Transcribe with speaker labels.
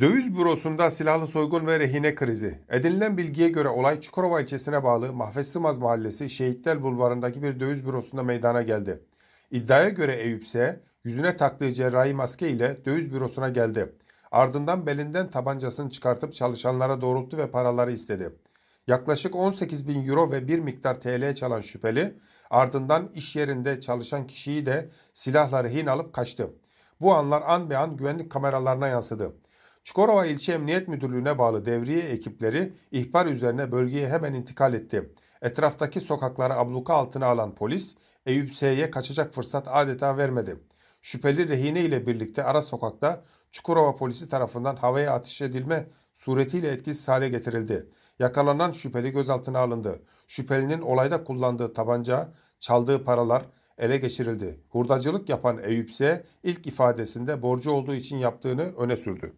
Speaker 1: Döviz bürosunda silahlı soygun ve rehine krizi. Edinilen bilgiye göre olay Çukurova ilçesine bağlı Mahfez Sımaz Mahallesi Şehitler Bulvarı'ndaki bir döviz bürosunda meydana geldi. İddiaya göre Eyüp S. yüzüne taktığı cerrahi maske ile döviz bürosuna geldi. Ardından belinden tabancasını çıkartıp çalışanlara doğrulttu ve paraları istedi. Yaklaşık 18 bin euro ve bir miktar TL çalan şüpheli ardından iş yerinde çalışan kişiyi de silahla rehin alıp kaçtı. Bu anlar an be an güvenlik kameralarına yansıdı. Çukurova İlçe Emniyet Müdürlüğü'ne bağlı devriye ekipleri ihbar üzerine bölgeye hemen intikal etti. Etraftaki sokakları abluka altına alan polis Eyüp S'ye kaçacak fırsat adeta vermedi. Şüpheli rehine ile birlikte ara sokakta Çukurova polisi tarafından havaya ateş edilme suretiyle etkisiz hale getirildi. Yakalanan şüpheli gözaltına alındı. Şüphelinin olayda kullandığı tabanca, çaldığı paralar ele geçirildi. Hurdacılık yapan Eyüp S. ilk ifadesinde borcu olduğu için yaptığını öne sürdü.